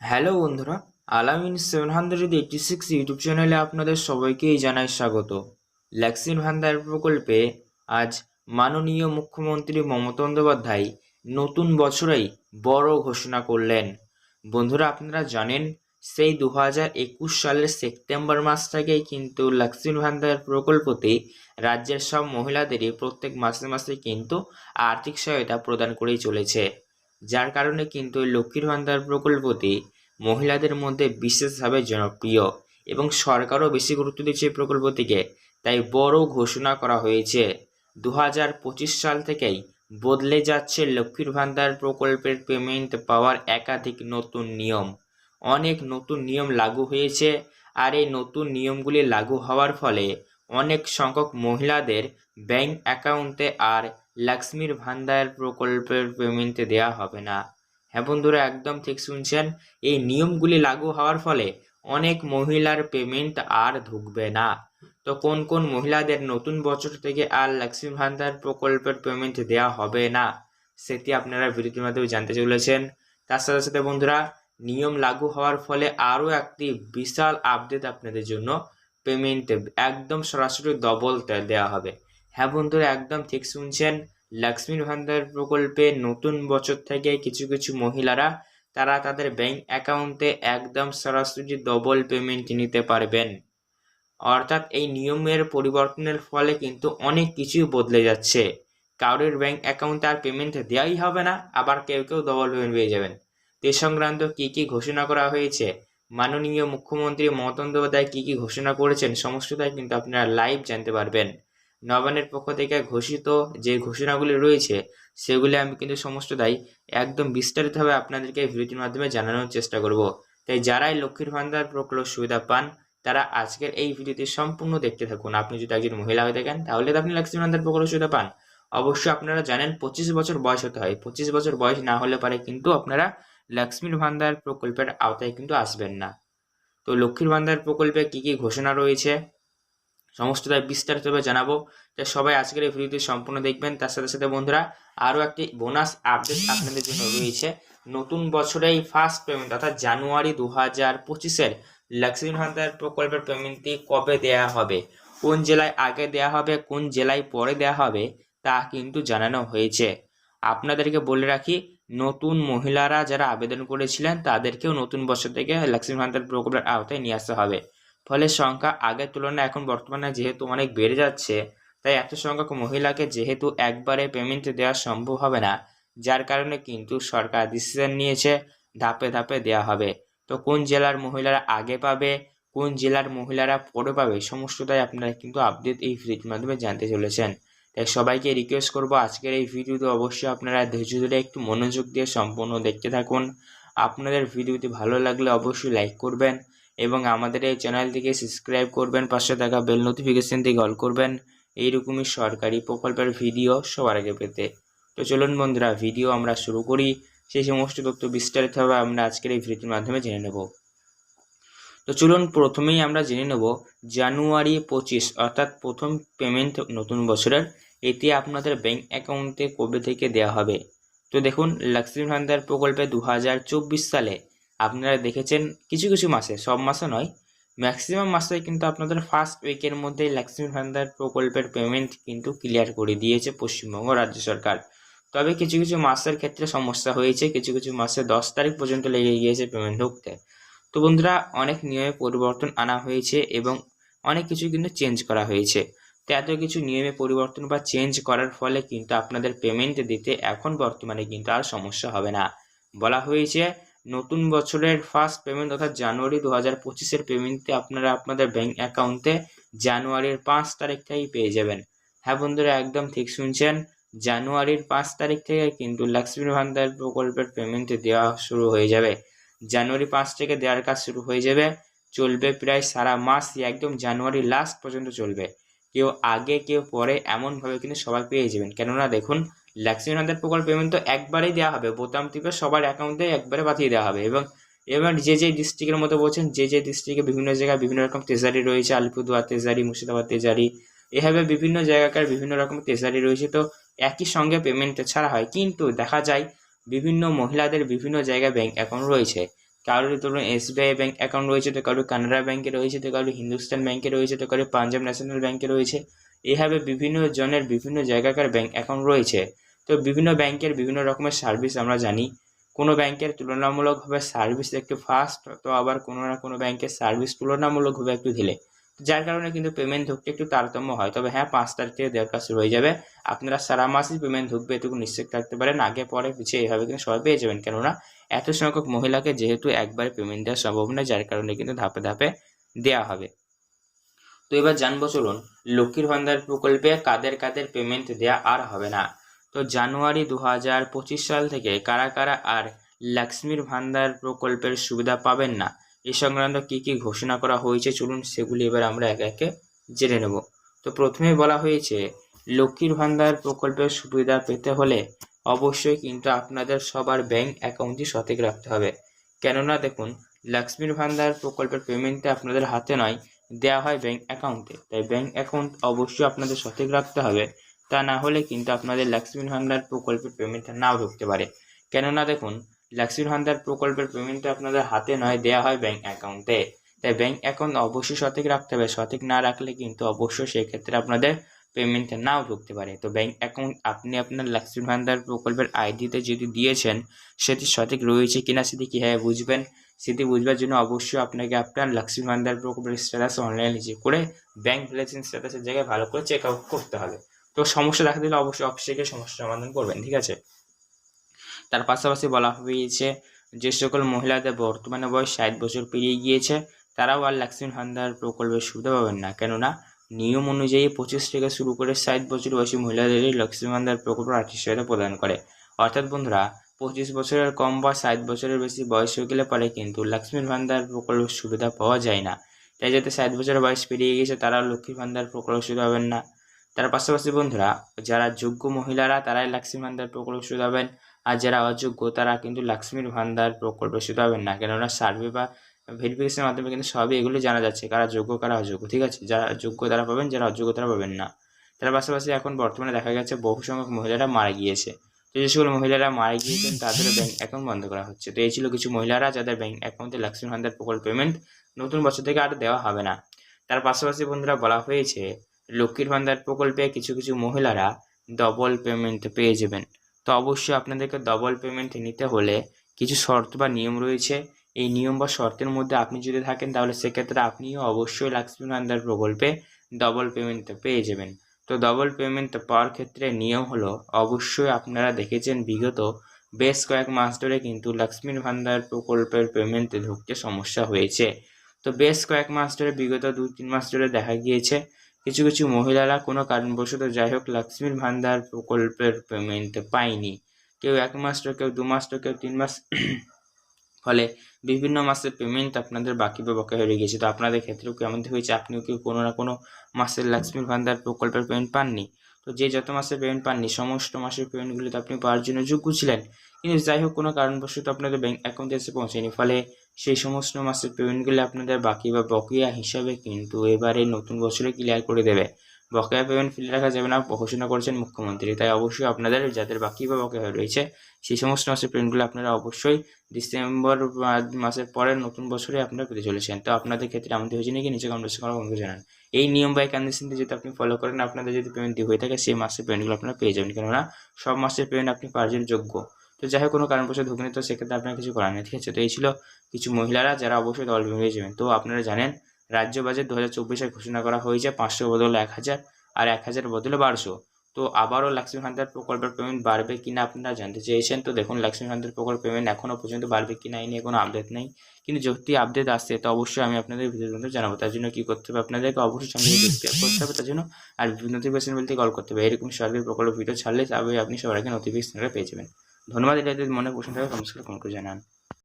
Hello বন্ধুরা, Alamin seven hundred eighty six YouTube চ্যানেলে আপনাদের সবাইকেই জানাই স্বাগত। ল্যাক্সিন ভান্ডার প্রকল্পে আজ মাননীয় মুখ্যমন্ত্রী মমতা বন্দ্যোপাধ্যায় নতুন বছরেই বড় ঘোষণা করলেন। বন্ধুরা, আপনারা জানেন, সেই দু হাজার একুশ সালের সেপ্টেম্বর মাস থেকেই কিন্তু লক্ষ্মীর ভান্ডার প্রকল্পতে রাজ্যের সব মহিলাদেরই প্রত্যেক মাসে মাসে কিন্তু আর্থিক সহায়তা প্রদান করেই চলেছে। যার কারণে কিন্তু লক্ষ্মীর ভান্ডার প্রকল্পটি মহিলাদের মধ্যে বিশেষভাবে জনপ্রিয় এবং সরকারও বেশি গুরুত্ব দিচ্ছে এই প্রকল্পটিকে। তাই বড় ঘোষণা করা হয়েছে। দু হাজার পঁচিশ সাল থেকেই বদলে যাচ্ছে লক্ষ্মীর ভান্ডার প্রকল্পের পেমেন্ট পাওয়ার একাধিক নতুন নিয়ম। অনেক নতুন নিয়ম লাগু হয়েছে আর এই নতুন নিয়মগুলি লাগু হওয়ার ফলে অনেক সংখ্যক মহিলাদের ব্যাংক অ্যাকাউন্টে আর লক্ষ্মীর ভান্ডার প্রকল্পের পেমেন্ট দেওয়া হবে না। হ্যাঁ বন্ধুরা, একদম ঠিক শুনছেন? এই নিয়মগুলি লাগু হওয়ার ফলে অনেক মহিলার পেমেন্ট আর ঢুকবে না। তো কোন কোন মহিলাদের নতুন বছর থেকে আর লক্ষ্মী ভান্ডার প্রকল্পের পেমেন্ট দেওয়া হবে না, সেটি আপনারা ভিডিওটির মাধ্যমে জানতে চলেছেন। তার সাথে সাথে বন্ধুরা, নিয়ম লাগু হওয়ার ফলে আরও একটি বিশাল আপডেট আপনাদের জন্য পেমেন্ট একদম সরাসরি ডবল দেওয়া হবে। হ্যাঁ বন্ধুরা, একদম ঠিক শুনছেন। লক্ষ্মীর ভান্ডার প্রকল্পে নতুন বছর থেকে কিছু কিছু মহিলারা, তারা তাদের ব্যাংক অ্যাকাউন্টে একদম সরাসরি ডবল পেমেন্ট নিতে পারবেন। অর্থাৎ এই নিয়মের পরিবর্তনের ফলে কিন্তু অনেক কিছুই বদলে যাচ্ছে। কারোর ব্যাংক অ্যাকাউন্টে আর পেমেন্ট দেওয়াই হবে না, আবার কেউ কেউ ডবল পেমেন্ট পেয়ে যাবেন। এ সংক্রান্ত কী কী ঘোষণা করা হয়েছে? মাননীয় মুখ্যমন্ত্রী মমতা বন্দ্যোপাধ্যায় কী কী ঘোষণা করেছেন, সমস্তটাই কিন্তু আপনারা লাইভ জানতে পারবেন। নবান্নের পক্ষ থেকে ঘোষিত যে ঘোষণাগুলি রয়েছে, সেগুলি আমি কিন্তু সমস্তটাই একদম বিস্তারিতভাবে আপনাদেরকে ভিডিওটির মাধ্যমে জানানোর চেষ্টা করব। তাই যারাই লক্ষ্মীর ভান্ডার প্রকল্প সুবিধা পান, তারা আজকের এই ভিডিওটি সম্পূর্ণ দেখতে থাকুন। আপনি যদি একজন মহিলা হয়ে থাকেন, তাহলে তো আপনি লক্ষ্মীর ভান্ডার প্রকল্প সুবিধা পান। অবশ্যই আপনারা জানেন পঁচিশ বছর বয়স হতে হয়। পঁচিশ বছর বয়স না হলে পারে কিন্তু আপনারা লক্ষ্মীর ভান্ডার প্রকল্পের আওতায় কিন্তু আসবেন না। তো লক্ষ্মীর ভান্ডার প্রকল্পে কী কী ঘোষণা রয়েছে? সমস্তটাই বিস্তারিতভাবে জানাব। তাই সবাই আজকের এই ভিডিওটি সম্পূর্ণ দেখবেন। তার সাথে সাথে বন্ধুরা, আরও একটি বোনাস আপডেট আপনাদের জন্য রয়েছে। নতুন বছরেই ফার্স্ট পেমেন্ট অর্থাৎ জানুয়ারি দু হাজার পঁচিশের লক্ষ্মী ভান্ডার প্রকল্পের পেমেন্টটি কবে দেয়া হবে? কোন জেলায় আগে দেয়া হবে, কোন জেলায় পরে দেয়া হবে, তা কিন্তু জানানো হয়েছে। আপনাদেরকে বলে রাখি, নতুন মহিলারা যারা আবেদন করেছিলেন, তাদেরকেও নতুন বছর থেকে লক্ষ্মী ভান্ডার প্রকল্পের আওতায় নিয়ে আসতে হবে। ফলে সংখ্যা আগের তুলনায় এখন বর্তমানে যেহেতু অনেক বেড়ে যাচ্ছে, তাই এত সংখ্যক মহিলাকে যেহেতু একবারে পেমেন্ট দেওয়া সম্ভব হবে না, যার কারণে কিন্তু সরকার ডিসিশন নিয়েছে ধাপে ধাপে দেওয়া হবে। তো কোন জেলার মহিলারা আগে পাবে, কোন জেলার মহিলারা পরে পাবে সমস্তটাই আপনারা কিন্তু আপডেট এই ভিডিওর মাধ্যমে জানতে চলেছেন। তাই সবাইকে রিকোয়েস্ট করব আজকের এই ভিডিওতে অবশ্যই আপনারা ধৈর্য ধরে একটু মনোযোগ দিয়ে সম্পূর্ণ দেখতে থাকুন। আপনাদের ভিডিওটি ভালো লাগলে অবশ্যই লাইক করবেন। এবং আমাদের এই চ্যানেলটিকে সাবস্ক্রাইব করবেন, পাশে থাকা বেল নোটিফিকেশন থেকে অল করবেন। এইরকমই সরকারি প্রকল্পের ভিডিও সবার আগে পেতে। তো চলুন বন্ধুরা ভিডিও আমরা শুরু করি। সেই সমস্ত তথ্য বিস্তারিতভাবে আমরা আজকের এই ভিডিওর মাধ্যমে জেনে নেব। তো চলুন প্রথমেই আমরা জেনে নেব, জানুয়ারি পঁচিশ, অর্থাৎ প্রথম পেমেন্ট নতুন বছরের, এটি আপনাদের ব্যাংক অ্যাকাউন্টে কবে থেকে দেওয়া হবে? তো দেখুন লক্ষ্মী ভান্ডার প্রকল্পে দু হাজার চব্বিশ সালে আপনারা দেখেছেন কিছু কিছু মাসে, সব মাসে নয় ম্যাক্সিমাম মাসে কিন্তু আপনাদের ফার্স্ট উইকের মধ্যেই লক্ষ্মী ভান্ডার প্রকল্পের পেমেন্ট কিন্তু ক্লিয়ার করে দিয়েছে পশ্চিমবঙ্গ রাজ্য সরকার। তবে কিছু কিছু মাসের ক্ষেত্রে সমস্যা হয়েছে, কিছু কিছু মাসে দশ তারিখ পর্যন্ত লেগে গিয়েছে পেমেন্ট ঢুকতে। তো বন্ধুরা, অনেক নিয়মে পরিবর্তন আনা হয়েছে এবং অনেক কিছু কিন্তু চেঞ্জ করা হয়েছে। তো এত কিছু নিয়মে পরিবর্তন বা চেঞ্জ করার ফলে কিন্তু আপনাদের পেমেন্ট দিতে এখন বর্তমানে কিন্তু আর সমস্যা হবে না। বলা হয়েছে নতুন বছরের ফার্স্ট পেমেন্ট অর্থাৎ জানুয়ারি দু হাজার পঁচিশের পেমেন্টে আপনারা আপনাদের ব্যাঙ্ক অ্যাকাউন্টে জানুয়ারির পাঁচ তারিখ থেকেই পেয়ে যাবেন। হ্যাঁ বন্ধুরা, একদম ঠিক শুনছেন। জানুয়ারির পাঁচ তারিখ থেকে কিন্তু লক্ষ্মীর ভান্ডার প্রকল্পের পেমেন্ট দেওয়া শুরু হয়ে যাবে। জানুয়ারি পাঁচ থেকে দেওয়ার কাজ শুরু হয়ে যাবে। চলবে প্রায় সারা মাস একদম জানুয়ারি লাস্ট পর্যন্ত চলবে। কেউ আগে, কেউ পরে এমনভাবে কিন্তু সবাই পেয়ে যাবেন। কেননা দেখুন লক্ষ্মী ভান্ডার প্রকল্প পেমেন্ট তো একবারেই দেওয়া হবে। বোতাম টিপে সবার অ্যাকাউন্টে একবারে পাঠিয়ে দেওয়া হবে এবং এবার যে যে ডিস্ট্রিক্টের মতো বলছেন, যে যে ডিস্ট্রিক্টে বিভিন্ন জায়গায় বিভিন্ন রকম তেজারি রয়েছে, আলিপুরদুয়ার তেজারি মুর্শিদাবাদ তেজারি এভাবে বিভিন্ন জায়গাকার বিভিন্ন রকম তেজারি রয়েছে। তো একই সঙ্গে পেমেন্ট ছাড়া হয়। কিন্তু দেখা যায়, বিভিন্ন মহিলাদের বিভিন্ন জায়গায় ব্যাংক অ্যাকাউন্ট রয়েছে। কারোর ধরুন এসবিআই ব্যাংক অ্যাকাউন্ট রয়েছে, তো কারোর কানাড়া ব্যাংকে রয়েছে, তো কারোর হিন্দুস্তান ব্যাংকে রয়েছে, তো কারোর পাঞ্জাব ন্যাশনাল ব্যাংকে রয়েছে। এভাবে বিভিন্ন জনের বিভিন্ন জায়গাকার ব্যাংক অ্যাকাউন্ট রয়েছে। তো বিভিন্ন ব্যাংকের বিভিন্ন রকমের সার্ভিস আমরা জানি। কোনো ব্যাংকের তুলনামূলকভাবে সার্ভিস একটু ফাস্ট তো আবার কোনো না কোনো ব্যাংকের সার্ভিস তুলনামূলকভাবে একটু ঢিলে। যার কারণে কিন্তু পেমেন্ট ঢুকতে একটু তারতম্য হয়। তবে হ্যাঁ পাঁচ তারিখ থেকে দেড় কাজ শুরু হয়ে যাবে। আপনারা সারা মাসই পেমেন্ট ঢুকবে, এটুকু নিশ্চিত থাকতে পারেন। আগে, পরে, পিছিয়ে এইভাবে কিন্তু সবাই পেয়ে যাবেন। কেননা এত সংখ্যক মহিলাকে যেহেতু একবারে পেমেন্ট দেওয়া সম্ভব নয়, যার কারণে কিন্তু ধাপে ধাপে দেওয়া হবে। তো এবার জানব চলুন, লক্ষ্মীর ভান্ডার প্রকল্পে কাদের কাদের পেমেন্ট দেওয়া আর হবে না? তো জানুয়ারি দু হাজার পঁচিশ সাল থেকে কারা কারা আর লক্ষ্মীর ভান্ডার প্রকল্পের সুবিধা পাবেন না, এ সংক্রান্ত কী কী ঘোষণা করা হয়েছে চলুন সেগুলি এবার আমরা একে একে জেনে নেব। তো প্রথমেই বলা হয়েছে, লক্ষ্মীর ভান্ডার প্রকল্পের সুবিধা পেতে হলে অবশ্যই কিন্তু আপনাদের সবার ব্যাংক অ্যাকাউন্টটি সঠিক রাখতে হবে। কেননা দেখুন, লক্ষ্মীর ভান্ডার প্রকল্পের পেমেন্টটা আপনাদের হাতে নয় দেওয়া হয় ব্যাংক অ্যাকাউন্টে তাই ব্যাংক অ্যাকাউন্ট অবশ্যই আপনাদের সঠিক রাখতে হবে। তা না হলে কিন্তু আপনাদের লক্ষ্মীর ভান্ডার প্রকল্পের পেমেন্টটা নাও ঢুকতে পারে। কেননা দেখুন লক্ষ্মীর ভান্ডার প্রকল্পের পেমেন্টটা আপনাদের হাতে নয় দেওয়া হয় ব্যাংক অ্যাকাউন্টে তাই ব্যাংক অ্যাকাউন্ট অবশ্যই সঠিক রাখতে হবে। সঠিক না রাখলে কিন্তু অবশ্যই সেক্ষেত্রে আপনাদের পেমেন্টটা নাও ঢুকতে পারে। তো ব্যাংক অ্যাকাউন্ট আপনি আপনার লক্ষ্মীর ভান্ডার প্রকল্পের আইডিতে যদি দিয়েছেন, সেটি সঠিক রয়েছে কিনা সেটি কীভাবে বুঝবেন? সেটি বুঝবার জন্য অবশ্যই আপনাকে আপনার লক্ষ্মী ভান্ডার প্রকল্পের স্ট্যাটাস অনলাইন চেক করে ব্যাংক ভ্যালেন্সিং স্ট্যাটাসের জায়গায় ভালো করে চেক আউট করতে হবে। তো সমস্যা দেখা দিলে অবশ্যই অফিসে গিয়ে সমস্যার সমাধান করবেন, ঠিক আছে? তার পাশাপাশি বলা হয়েছে যে সকল মহিলাদের বর্তমানে বয়স ষাট বছর পেরিয়ে গিয়েছে, তারাও আর লক্ষ্মীর ভান্ডার প্রকল্পের সুবিধা পাবেন না। কেননা নিয়ম অনুযায়ী পঁচিশ থেকে শুরু করে ষাট বছর বয়সী মহিলাদেরই লক্ষ্মী ভান্ডার প্রকল্প আর্থিক সহায়তা প্রদান করে। অর্থাৎ বন্ধুরা পঁচিশ বছরের কম বা ষাট বছরের বেশি বয়স হয়ে গেলে পরে কিন্তু লক্ষ্মীর ভান্ডার প্রকল্পের সুবিধা পাওয়া যায় না। তাই যাতে ষাট বছরের বয়স পেরিয়ে গিয়েছে তারা লক্ষ্মীর ভান্ডার প্রকল্প সুবিধা পাবেন না। তার পাশাপাশি বন্ধুরা, যারা যোগ্য মহিলারা, তারাই লক্ষ্মী ভান্ডার প্রকল্প সুবিধা পাবেন। আর যারা অযোগ্য, তারা কিন্তু লক্ষ্মীর ভান্ডার প্রকল্পে সুবিধা পাবেন না। কেননা সার্ভে বা ভেরিফিকেশনের মাধ্যমে কিন্তু সবই এগুলো জানা যাচ্ছে, কারা যোগ্য, কারা অযোগ্য, ঠিক আছে? যারা যোগ্য, তারা পাবেন, যারা অযোগ্য, তারা পাবেন না। তার পাশাপাশি এখন বর্তমানে দেখা গেছে বহু সংখ্যক মহিলারা মারা গিয়েছে। তো সকল মহিলারা মারা গিয়েছেন, তাদেরও ব্যাংক অ্যাকাউন্ট বন্ধ করা হচ্ছে। তো এই ছিল কিছু মহিলারা যাদের ব্যাংক অ্যাকাউন্টে লক্ষ্মী ভান্ডার প্রকল্প পেমেন্ট নতুন বছর থেকে আর দেওয়া হবে না। তার পাশাপাশি বন্ধুরা বলা হয়েছে, লক্ষ্মীর ভান্ডার প্রকল্পে কিছু কিছু মহিলারা ডবল পেমেন্ট পেয়ে যাবেন। তো অবশ্যই আপনাদেরকে ডবল পেমেন্ট নিতে হলে কিছু শর্ত বা নিয়ম রয়েছে। এই নিয়ম বা শর্তের মধ্যে আপনি যদি থাকেন, তাহলে সেক্ষেত্রে আপনিও অবশ্যই লক্ষ্মী ভান্ডার প্রকল্পে ডবল পেমেন্ট পেয়ে যাবেন। তো ডবল পেমেন্ট পাওয়ার ক্ষেত্রে নিয়ম হলো, অবশ্যই আপনারা দেখেছেন বিগত বেশ কয়েক মাস ধরে কিন্তু লক্ষ্মীর ভান্ডার প্রকল্পের পেমেন্ট ঢুকতে সমস্যা হয়েছে। তো বেশ কয়েক মাস ধরে, বিগত দু তিন মাস ধরে দেখা গিয়েছে, কিছু কিছু মহিলারা কোনো কারণবশত যাই হোক লক্ষ্মীর ভান্ডার প্রকল্পের পেমেন্ট পায়নি। কেউ এক মাস তো কেউ দু মাস তো কেউ তিন মাস ফলে বিভিন্ন মাসের পেমেন্ট আপনাদের বাকি বা বকেয়া হয়ে গিয়েছে। তো আপনাদের ক্ষেত্রেও কেমন হয়েছে? আপনিও কি কোনো না কোনো মাসের লক্ষ্মীর ভান্ডার প্রকল্পের পেমেন্ট পাননি? তো যে যত মাসের পেমেন্ট পাননি, সমস্ত মাসের পেমেন্টগুলি তো আপনি পাওয়ার জন্য যোগ্য ছিলেন। কিন্তু যাই হোক, কোনো কারণবশত আপনাদের ব্যাংক অ্যাকাউন্টে এসে পৌঁছেনি। ফলে সেই সমস্ত মাসের পেমেন্টগুলি আপনাদের বাকি বা বকেয়া হিসাবে কিন্তু এবারে নতুন বছরে ক্লিয়ার করে দেবে। বকেয়া পেমেন্ট ফেলে রাখা যাবে না ঘোষণা করেছেন মুখ্যমন্ত্রী। তাই অবশ্যই আপনাদের, যাদের বাকি বা বকেয়া রয়েছে, সেই সমস্ত মাসের পেমেন্টগুলো আপনারা অবশ্যই ডিসেম্বর মাসের পরে নতুন বছরে আপনারা পেতে চলেছেন। তো আপনাদের ক্ষেত্রে আমাদের হয়েছে নাকি? নিচে কমেন্ট করা বন্ধু জানান। এই নিয়ম বাই কন্ডিশনটি যদি আপনি ফলো করেন, আপনাদের যদি পেমেন্ট হয়ে থাকে, সেই মাসের পেমেন্টগুলো আপনারা পেয়ে যাবেন। কেননা, সব মাসের পেমেন্ট আপনি পাওয়ার যোগ্য। তো যাই হোক, কোনো কারণবশত ঢুকনি তো সেক্ষেত্রে আপনার কিছু করার নেই। ঠিক আছে? তো এই ছিল কিছু মহিলারা, যারা অবশ্যই দল ভেঙে যাবেন। তো আপনারা জানেন রাজ্য বাজেট দু হাজার চব্বিশে ঘোষণা করা হয়েছে পাঁচশো বদলে এক হাজার আর এক হাজার বদলে বারোশো। তো আবারও লক্ষ্মী ভান্ডার প্রকল্পের পেমেন্ট বাড়বে কিনা আপনারা জানতে চেয়েছেন। তো দেখুন লক্ষ্মী ভান্ডার প্রকল্প পেমেন্ট এখনও পর্যন্ত বাড়বে কিনা এই নিয়ে কোনো আপডেট নেই। কিন্তু যদি আপডেট আসছে তো অবশ্যই আমি আপনাদের মধ্যে জানাব। তার জন্য কী করতে হবে আপনাদেরকে অবশ্যই সাবস্ক্রাইব করতে হবে। তার জন্য আর নোটিফিকেশন বলতে কল করতে হবে। এরকম সরকারি প্রকল্প ভিডিও ছাড়লে তবে আপনি সবার আগে নোটিফিকেশনটা পেয়ে যাবেন। ধন্যবাদ। এটা মনে প্রশ্ন থাকে কমেন্ট করে জানান।